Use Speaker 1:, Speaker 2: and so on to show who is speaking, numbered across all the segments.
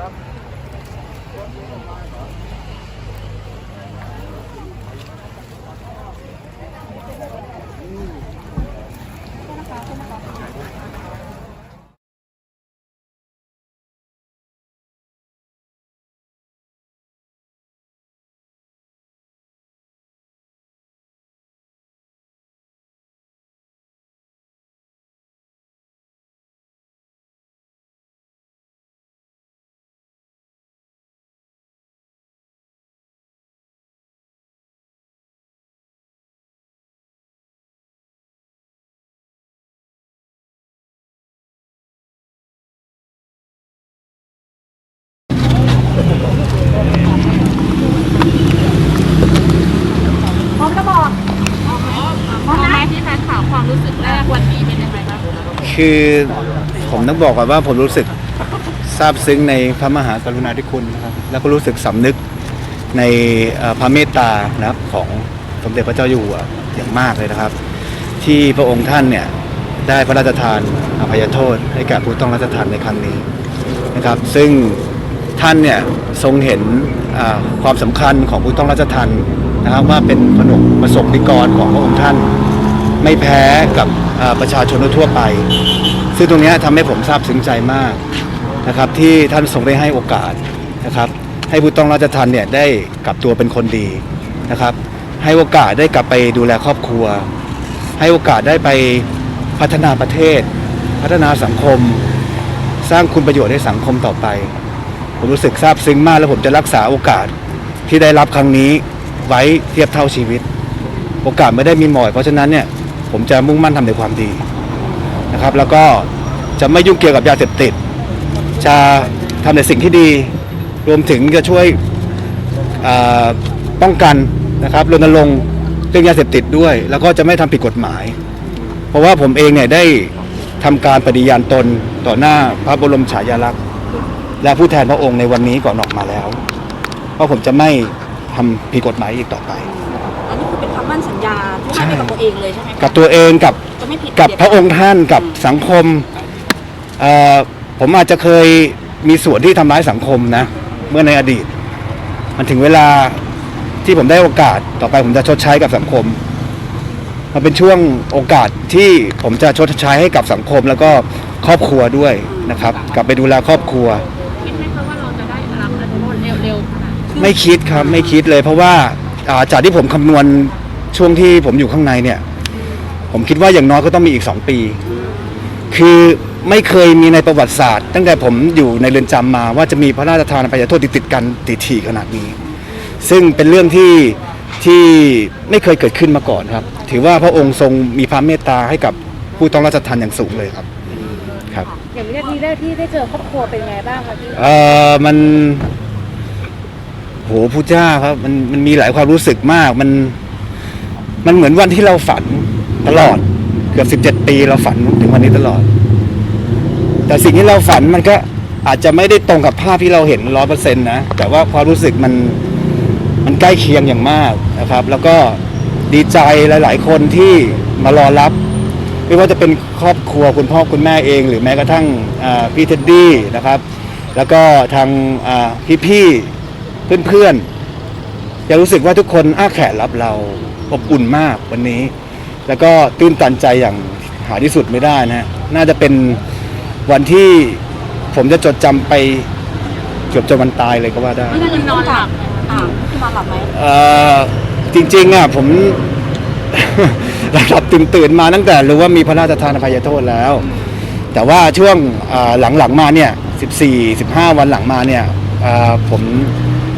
Speaker 1: ครับ กวันนี้เป็นยังไงบ้าง
Speaker 2: คือผมต้องบอกก่อนว่าผมรู้สึกซาบซึ้งในพระมหากรุณาธิคุณนะครับแล้วก็รู้สึกสำนึกในพระเมตตานะครับของสมเด็จพระเจ้าอยู่หัวอย่างมากเลยนะครับ ที่พระองค์ท่านเนี่ยได้พระราชทานอภัยโทษให้แก่ผู้ต้องราชทานในครั้งนี้นะครับ ซึ่งท่านเนี่ยทรงเห็นความสำคัญของผู้ต้องราชทานนะครับว่าเป็นผนกประสบนิกรของพระองค์ท่าน ไม่แพ้กับประชาชนทั่วไป ซึ่งตรงนี้ทำให้ผมซาบซึ้งใจมากนะครับที่ท่านทรงได้ให้โอกาสนะครับให้ผู้ต้องราชทันเนี่ยได้กลับตัวเป็นคนดีนะครับ ให้โอกาสได้กลับไปดูแลครอบครัว ให้โอกาสได้ไปพัฒนาประเทศ พัฒนาสังคม สร้างคุณประโยชน์ให้สังคมต่อไป ผมรู้สึกซาบซึ้งมากแล้วผมจะรักษาโอกาสที่ได้รับครั้งนี้ไว้เทียบเท่าชีวิต โอกาสไม่ได้มีหมอยเพราะฉะนั้นเนี่ย ผมจะมุ่งมั่นทำในความดีนะครับ แล้วก็จะไม่ยุ่งเกี่ยวกับยาเสพติด จะทำในสิ่งที่ดี รวมถึงจะช่วยป้องกันนะครับรณรงค์เรื่องยาเสพติดด้วย แล้วก็จะไม่ทำผิดกฎหมาย เพราะว่าผมเองเนี่ยได้ทำการปฏิญาณตนต่อหน้าพระบรมฉายาลักษณ์ และผู้แทนพระองค์ในวันนี้ก่อนออกมาแล้วว่าผมจะไม่ทำผิดกฎหมายอีกต่อไป
Speaker 1: นี้คือเป็นคำมั่นสัญญาที่ให้กับตัวเองเลยใช่ไหมคะ
Speaker 2: กับตัวเองกับ
Speaker 1: จะไม่ผิด
Speaker 2: กับพระองค์ท่านกับสังคมเอ่อผมอาจจะเคยมีส่วนที่ทำร้ายสังคมนะ เมื่อในอดีต มันถึงเวลาที่ผมได้โอกาสต่อไปผมจะชดใช้กับสังคม มันเป็นช่วงโอกาสที่ผมจะชดใช้ให้กับสังคม แล้วก็ครอบครัวด้วยนะครับ กลับไปดูแลครอบครัว
Speaker 1: คิดไหมคะว่าเราจะได้รับอนุโมทเร็วๆขนาดนี้
Speaker 2: ไม่คิดครับไม่คิดเลยเพราะว่าอ่าจากที่ผมคำนวณ ช่วงที่ผมอยู่ข้างในเนี่ย ผมคิดว่าอย่างน้อยก็ต้องมีอีกสองปี คือไม่เคยมีในประวัติศาสตร์ ตั้งแต่ผมอยู่ในเรือนจำมาว่าจะมีพระราชทานอภัยโทษติดๆกันติดถี่ขนาดนี้ ซึ่งเป็นเรื่องที่ที่ไม่เคยเกิดขึ้นมาก่อนครับ ถือว่าพระองค์ทรงมีพระเมตตาให้กับผู้ต้องราชทานอย่างสูงเลยครับ ครับ
Speaker 3: อย่างวินาทีแรกที่ได้เจอครอบครัวเป็นไงบ้างคะพี่
Speaker 2: เออมันโหพูดยากครับ มันมันมีหลายความรู้สึกมาก มัน มันเหมือนวันที่เราฝันตลอด เกือบสิบเจ็ดปีเราฝันถึงวันนี้ตลอด แต่สิ่งที่เราฝันมันก็อาจจะไม่ได้ตรงกับภาพที่เราเห็นร้อยเปอร์เซ็นต์นะแต่ว่าความรู้สึกมันมันใกล้เคียงอย่างมากนะครับ แล้วก็ดีใจหลาย ๆ คนที่มารอรับ ไม่ว่าจะเป็นครอบครัวคุณพ่อคุณแม่เอง หรือแม้กระทั่งพี่เท็ดดี้นะครับ แล้วก็ทางอ่พี่ๆเพื่อนๆจะรู้สึกว่าทุกคนอ้าแขนรับเรา อบอุ่นมากวันนี้ แล้วก็ตื้นตันใจอย่างหาที่สุดไม่ได้นะฮะน่าจะเป็นวันที่ผมจะจดจำไปเกือบจนวันตายเลยก็ว่าได้
Speaker 1: ไม่น่าจะนอนหลับอ่าคือนอนหลับไหม
Speaker 2: เอ่อจริงๆอะผม หลับตื่นตื่นๆมาตั้งแต่รู้ว่ามีพระราชทานอภัยโทษแล้ว แต่ว่าช่วงอ่าหลังๆมาเนี่ย14 15 วันหลังมาเนี่ยอ่าผม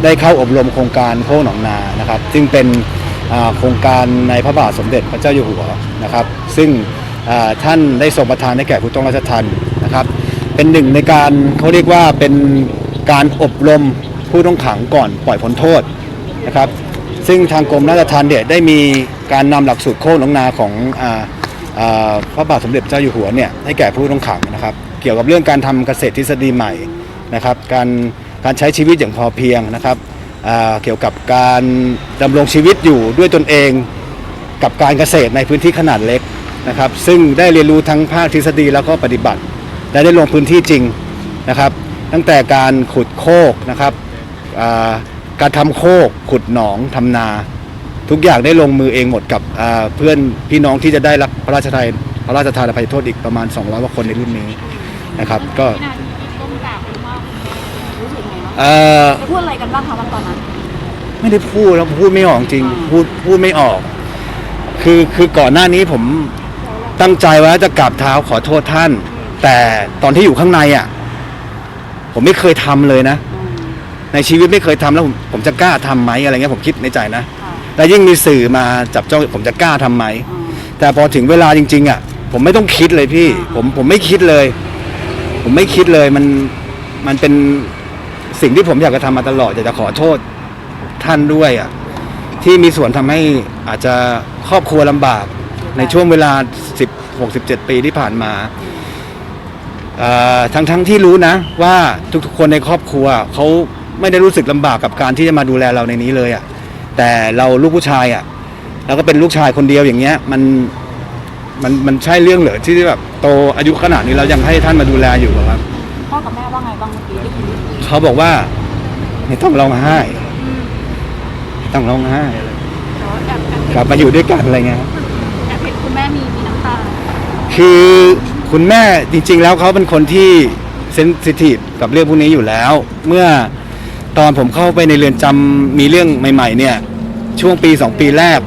Speaker 2: ได้เข้าอบรมโครงการโค้งหนองนานะครับ ซึ่งเป็นอ่า โครงการในพระบาทสมเด็จพระเจ้าอยู่หัวนะครับ ซึ่งท่านได้ทรงประทานให้แก่ผู้ต้องราชทันนะครับ เป็นหนึ่งในการเขาเรียกว่าเป็นการอบรมผู้ต้องขังก่อนปล่อยพ้นโทษนะครับ ซึ่งทางกรมราชทัณฑ์เนี่ยได้มีการนำหลักสูตรโค้งหนองนาของออพระบาทสมเด็จพระเจ้าอยู่หัวเนี่ยให้แก่ผู้ต้องขังนะครับ เกี่ยวกับเรื่องการทำเกษตรทฤษฎีใหม่นะครับ การการใช้ชีวิตอย่างพอเพียงนะครับ เกี่ยวกับการดำรงชีวิตอยู่ด้วยตนเองกับการเกษตรในพื้นที่ขนาดเล็กนะครับ ซึ่งได้เรียนรู้ทั้งภาคทฤษฎีแล้วก็ปฏิบัติ และได้ลงพื้นที่จริงนะครับ ตั้งแต่การขุดโคกนะครับการทำโคกขุดหนองทำนา ทุกอย่างได้ลงมือเองหมดกับเพื่อนพี่น้องที่จะได้รับพระราชทานพระราชทานอภัยโทษอีกประมาณ 200กว่าคนในรุ่นนี้นะครับ ก็ เอ่อ
Speaker 1: จะพูดอะไรกันบ้างคะวันตอนนั้น
Speaker 2: ไม่ได้พูดแล้วพูดไม่ออกจริง พูดพูดไม่ออก คือคือก่อนหน้านี้ผมตั้งใจว่าจะกราบเท้าขอโทษท่าน แต่ตอนที่อยู่ข้างในอะ ผมไม่เคยทำเลยนะ ในชีวิตไม่เคยทำแล้วผมผมจะกล้าทำไหมอะไรเงี้ยผมคิดในใจนะ
Speaker 1: ค่ะ
Speaker 2: แล้วยิ่งมีสื่อมาจับจ้องผมจะกล้าทำไหม
Speaker 1: อืม
Speaker 2: แต่พอถึงเวลาจริง ๆ อะ ผมไม่ต้องคิดเลยพี่ ผมผมไม่คิดเลย ผมไม่คิดเลยมันมันเป็น สิ่งที่ผมอยากจะทำมาตลอดอยากจะขอโทษท่านด้วยอะที่มีส่วนทำให้อาจจะครอบครัวลำบากในช่วงเวลา10 67ปีที่ผ่านมาอ่อทั้งทั้งที่รู้นะว่าทุกๆ คนในครอบครัวเขาไม่ได้รู้สึกลำบากกับการที่จะมาดูแลเราในนี้เลยอะ่ะแต่เราลูกผู้ชายอะ่ะแล้วก็เป็นลูกชายคนเดียวอย่างเงี้ยมันมันมันใช่เรื่องเหรอที่แบบโตอายุขนาดนี้เรายังให้ท่านมาดูแลอยู่อครับ
Speaker 1: พ่อกับแม่ว่าไงบ้างเมื่อกี้ที่คุณ
Speaker 2: เขาบอกว่าไม่ต้องร้องไห้ไม่ต้องร้องไห้
Speaker 1: แต่ว่าแอบแอบ
Speaker 2: กลับมาอยู่ด้วยกันอะไรเงี้ย
Speaker 1: แอบเห็นคุณแม่มีมีน้ำตา
Speaker 2: คือคุณแม่จริง ๆ แล้วเขาเป็นคนที่เซนซิทีฟกับเรื่องพวกนี้อยู่แล้ว เมื่อตอนผมเข้าไปในเรือนจำมีเรื่องใหม่ ๆ เนี่ย ช่วงปีสองปีแรก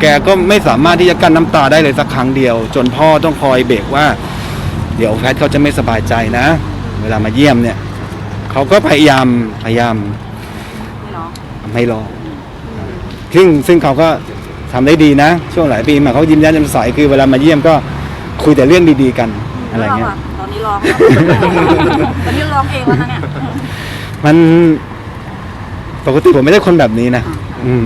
Speaker 2: แกก็ไม่สามารถที่จะกั้นน้ำตาได้เลยสักครั้งเดียว จนพ่อต้องคอยเบรกว่า เดี๋ยวแพทย์เขาจะไม่สบายใจนะ เวลามาเยี่ยมเนี่ยเขาก็พยายามพยายาม
Speaker 1: ไม่เนาะ
Speaker 2: ไม่รอซึ่งซึ่งเขาก็ทำได้ดีนะ ช่วงหลายปีมาเขายิ้มแย้มแจ่มใสคือเวลามาเยี่ยมก็คุยแต่เรื่องดีๆกันอะไรเงี้ย
Speaker 1: ตอนนี้ร้องตอนนี้ร้องเองแล้วนะเนี่ย
Speaker 2: มันปกติผมไม่ได้คนแบบนี้นะ อืม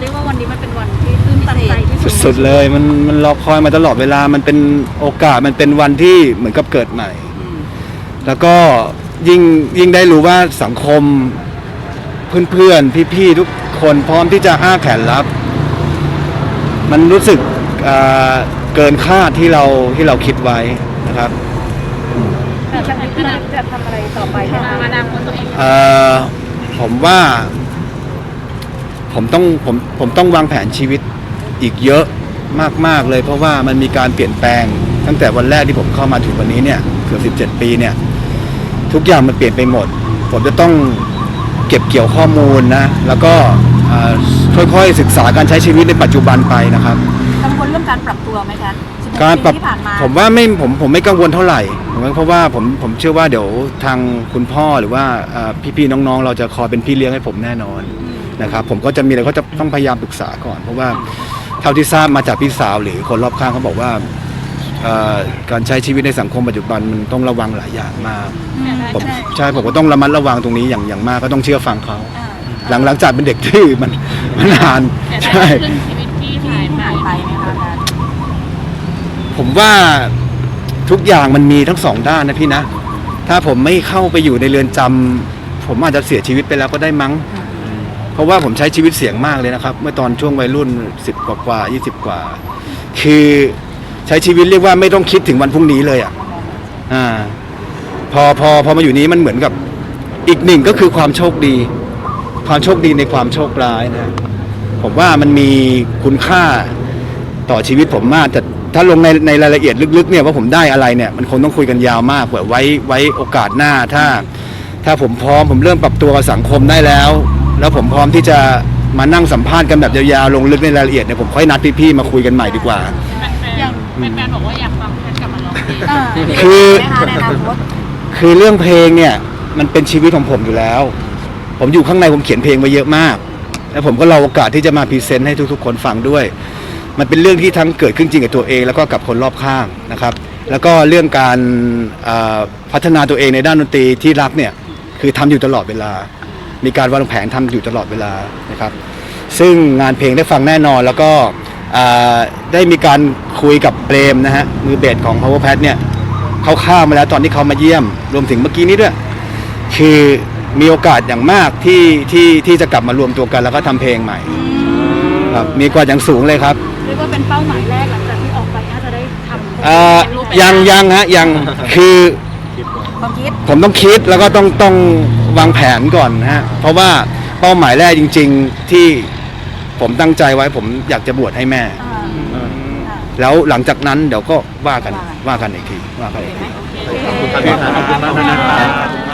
Speaker 1: เรียกว่าวันนี้มันเป็นวันที่ ตื้นตันใจที่สุด
Speaker 2: สุดๆเลยมันมันรอคอยมาตลอดเวลามันเป็นโอกาสมันเป็นวันที่เหมือนกับเกิดใหม่ แล้วก็ยิ่งยิ่งได้รู้ว่าสังคมเพื่อนๆพี่ๆทุกคนพร้อมที่จะอ้าแขนรับ มันรู้สึกเอ่อเกินคาดที่เราที่เราคิดไว้นะครับ
Speaker 3: จะจะจะทำอะไรต่อไปคะมาดามคนตัวเอง
Speaker 2: เอ่อผมว่า ผมต้องผมผมต้องวางแผนชีวิต อีกเยอะมากๆเลย เพราะว่ามันมีการเปลี่ยนแปลง ตั้งแต่วันแรกที่ผมเข้ามาถึงวันนี้เนี่ยเกือบ17 ปีเนี่ยทุกอย่างมันเปลี่ยนไปหมด ผมจะต้องเก็บเกี่ยวข้อมูลนะแล้วก็เอ่อค่อยๆศึกษาการใช้ชีวิตในปัจจุบันไปนะครับ
Speaker 1: กังวลเรื่องการปรับตัวไหมคะ16
Speaker 2: การปรับ
Speaker 1: ปีที่ผ่านมา
Speaker 2: ผมว่าไม่ผมผมไม่กังวลเท่าไหร่ผมว่าเพราะว่าผมผมเชื่อว่าเดี๋ยวทางคุณพ่อหรือว่าเอ่อพี่ๆน้องๆ เราจะคอยเป็นพี่เลี้ยงให้ผมแน่นอนนะครับผมก็จะมีอะไรก็จะต้องพยายามปรึกษาก่อน เพราะว่า เท่าที่ทราบมาจากพี่สาวหรือคนรอบข้างเขาบอกว่าเอ่อการใช้ชีวิตในสังคมปัจจุบันมันต้องระวังหลายอย่างมากผมใช่ผมก็ต้องระมัดระวังตรงนี้อย่างอย่างมากก็ต้องเชื่อฟังเขา
Speaker 1: อ่า
Speaker 2: หลังหลังจากเป็นเด็กที่มันมันนานใช่
Speaker 1: ที่หายไปไหมคะอาจารย์
Speaker 2: ผมว่าทุกอย่างมันมีทั้งสองด้านนะพี่นะ ถ้าผมไม่เข้าไปอยู่ในเรือนจำผมอาจจะเสียชีวิตไปแล้วก็ได้มั้ง เพราะว่าผมใช้ชีวิตเสี่ยงมากเลยนะครับ เมื่อตอนช่วงวัยรุ่นสิบกว่ากว่ายี่สิบกว่า คือใช้ชีวิตเรียกว่าไม่ต้องคิดถึงวันพรุ่งนี้เลยอะอ่าพอพอพอมาอยู่นี้มันเหมือนกับอีกหนึ่งก็คือความโชคดี ความโชคดีในความโชคร้ายนะผมว่ามันมีคุณค่าต่อชีวิตผมมากแต่ถ้าลงในในรายละเอียดลึกๆเนี่ยว่าผมได้อะไรเนี่ยมันคงต้องคุยกันยาวมากเผื่อไว้ไว้โอกาสหน้าถ้า ถ้าผมพร้อมผมเริ่มปรับตัวกับสังคมได้แล้ว แล้วผมพร้อมที่จะมานั่งสัมภาษณ์กันแบบยาวๆลงลึกในรายละเอียดเนี่ยผมค่อยนัดพี่ๆมาคุยกันใหม่ดีกว่า
Speaker 1: อย่าง
Speaker 3: แฟนๆบอกว่าอยากฟังแพทกลับมาร้องเพลง
Speaker 1: อ่า
Speaker 2: คือ
Speaker 1: ไหมคะในอนาคต
Speaker 2: คือเรื่องเพลงเนี่ยมันเป็นชีวิตของผมอยู่แล้ว ผมอยู่ข้างในผมเขียนเพลงไว้เยอะมาก แล้วผมก็รอโอกาสที่จะมาพรีเซนต์ให้ทุกๆ คนฟังด้วย มันเป็นเรื่องที่ทั้งเกิดขึ้นจริงกับตัวเองแล้วก็กับคนรอบข้างนะครับ แล้วก็เรื่องการเอ่อพัฒนาตัวเองในด้านดนตรีที่รักเนี่ยคือทำอยู่ตลอดเวลา มีการวางแผนทำอยู่ตลอดเวลานะครับ ซึ่งงานเพลงได้ฟังแน่นอนแล้วก็อ่าได้มีการคุยกับเปรมนะฮะมือเบสของ Power Pad เนี่ยเขาข้ามมาแล้วตอนที่เขามาเยี่ยม รวมถึงเมื่อกี้นี้ด้วย คือมีโอกาสอย่างมากที่ที่ที่จะกลับมารวมตัวกันแล้วก็ทำเพลงใหม่ครับมีกว่าอย่างสูงเลยครับ
Speaker 1: เรียกว่าเป็นเป้าหมายแรกหลังจากที่ออกไปน่าจะได้ทำ
Speaker 2: เอ่อยังยังฮะยังคือ
Speaker 1: ความคิด
Speaker 2: ผมต้องคิดแล้วก็ต้องต้อง วางแผนก่อนนะฮะ เพราะว่าเป้าหมายแรกจริง ๆที่ผมตั้งใจไว้ผมอยากจะบวชให้แม่
Speaker 1: อ่าอ่า
Speaker 2: แล้วหลังจากนั้นเดี๋ยวก็ว่ากัน
Speaker 1: ว่ากัน
Speaker 2: ว่ากันอีกทีว่ากันอีกที
Speaker 1: โอเค
Speaker 2: ขอบคุณครับพี่ครับขอบคุณมากนะครับ